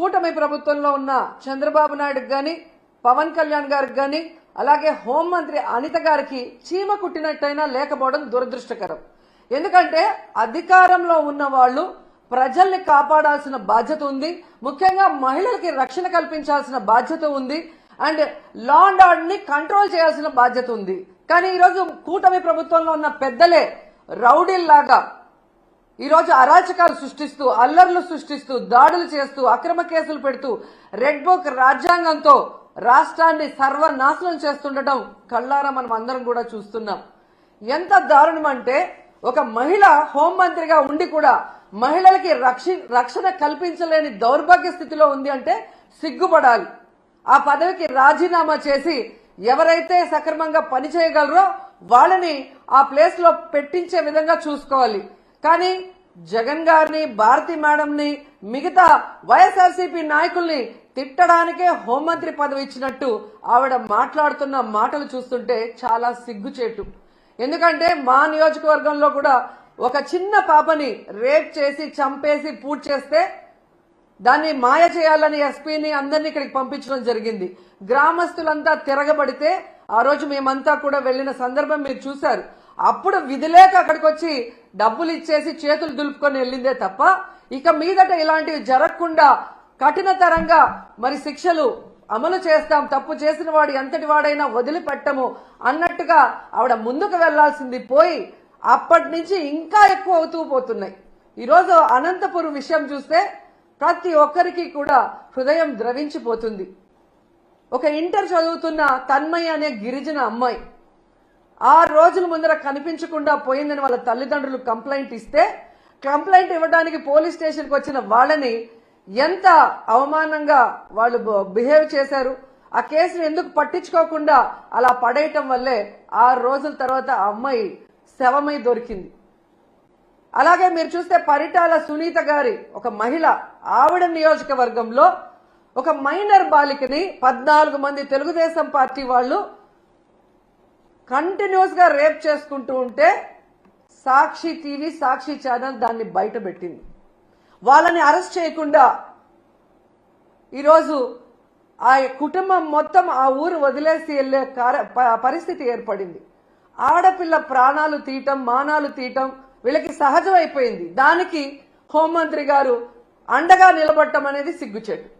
కూటమి ప్రభుత్వంలో ఉన్న చంద్రబాబు నాయుడుకి గాని పవన్ కళ్యాణ్ గారికి గాని అలాగే హోంమంత్రి అనిత గారికి చీమ కుట్టినట్టయినా లేకపోవడం దురదృష్టకరం. ఎందుకంటే అధికారంలో ఉన్న వాళ్ళు ప్రజల్ని కాపాడాల్సిన బాధ్యత ఉంది. ముఖ్యంగా మహిళలకి రక్షణ కల్పించాల్సిన బాధ్యత ఉంది. అండ్ లా అండ్ ఆర్డర్ని కంట్రోల్ చేయాల్సిన బాధ్యత ఉంది. కానీ ఈరోజు కూటమి ప్రభుత్వంలో ఉన్న పెద్దలే రౌడీల్లాగా ఈరోజు అరాచకాలు సృష్టిస్తూ అల్లర్లు సృష్టిస్తూ దాడులు చేస్తూ అక్రమ కేసులు పెడుతూ రెడ్ బుక్ రాజ్యాంగంతో రాష్ట్రాన్ని సర్వనాశనం చేస్తుండటం కళ్ళారా మనం అందరం కూడా చూస్తున్నాం. ఎంత దారుణం అంటే ఒక మహిళ హోంమంత్రిగా ఉండి కూడా మహిళలకి రక్షి రక్షణ కల్పించలేని దౌర్భాగ్య స్థితిలో ఉంది అంటే సిగ్గుపడాలి. ఆ పదవికి రాజీనామా చేసి ఎవరైతే సక్రమంగా పనిచేయగలరో వాళ్ళని ఆ ప్లేస్లో పెట్టించే విధంగా చూసుకోవాలి. కానీ జగన్ గారిని భారతి మేడంని మిగతా వైఎస్ఆర్సీపీ నాయకుల్ని తిట్టడానికే హోంమంత్రి పదవి ఇచ్చినట్టు ఆవిడ మాట్లాడుతున్న మాటలు చూస్తుంటే చాలా సిగ్గుచేటు. ఎందుకంటే మా నియోజకవర్గంలో కూడా ఒక చిన్న పాపని రేప్ చేసి చంపేసి పూడ్ చేస్తే దాన్ని మాయ చేయాలని ఎస్పీని అందరినీ ఇక్కడికి పంపించడం జరిగింది. గ్రామస్తులంతా తిరగబడితే ఆ రోజు మేమంతా కూడా వెళ్ళిన సందర్భం మీరు చూశారు. అప్పుడు విధిలేక అక్కడికి వచ్చి డబ్బులు ఇచ్చేసి చేతులు దులుపుకొని వెళ్ళిందే తప్ప ఇక మీదట ఇలాంటివి జరగకుండా కఠినతరంగా మరి శిక్షలు అమలు చేస్తాం తప్పు చేసిన వాడు ఎంతటి వాడైనా వదిలిపెట్టము అన్నట్టుగా ఆవిడ ముందుకు వెళ్ళాల్సింది పోయి అప్పటి నుంచి ఇంకా ఎక్కువ అవుతూ పోతున్నాయి. ఈరోజు అనంతపురం విషయం చూస్తే ప్రతి ఒక్కరికి కూడా హృదయం ద్రవించిపోతుంది. ఒక ఇంటర్ చదువుతున్న తన్మయ్య అనే గిరిజన అమ్మాయి ఆరు రోజుల ముందర కనిపించకుండా పోయిందని వాళ్ళ తల్లిదండ్రులు కంప్లైంట్ ఇస్తే కంప్లైంట్ ఇవ్వడానికి పోలీస్ స్టేషన్కి వచ్చిన వాళ్ళని ఎంత అవమానంగా వాళ్ళు బిహేవ్ చేశారు ఆ కేసును ఎందుకు పట్టించుకోకుండా అలా పడేయటం వల్లే ఆరు రోజుల తర్వాత ఆ అమ్మాయి శవమై దొరికింది. అలాగే మీరు చూస్తే పరిటాల సునీత గారి ఒక మహిళ ఆవిడ నియోజకవర్గంలో ఒక మైనర్ బాలికని పద్నాలుగు మంది తెలుగుదేశం పార్టీ వాళ్ళు కంటిన్యూస్గా రేప్ చేసుకుంటూ ఉంటే సాక్షి టీవీ సాక్షి ఛానల్ దాన్ని బయట పెట్టింది వాళ్ళని అరెస్ట్ చేయకుండా ఈరోజు ఆ కుటుంబం మొత్తం ఆ ఊరు వదిలేసి వెళ్ళే ప- పరిస్థితి ఏర్పడింది. ఆడపిల్ల ప్రాణాలు తీయటం మానాలు తీయటం వీళ్ళకి సహజం అయిపోయింది దానికి హోంమంత్రి గారు అండగా నిలబడటం అనేది సిగ్గుచేటు.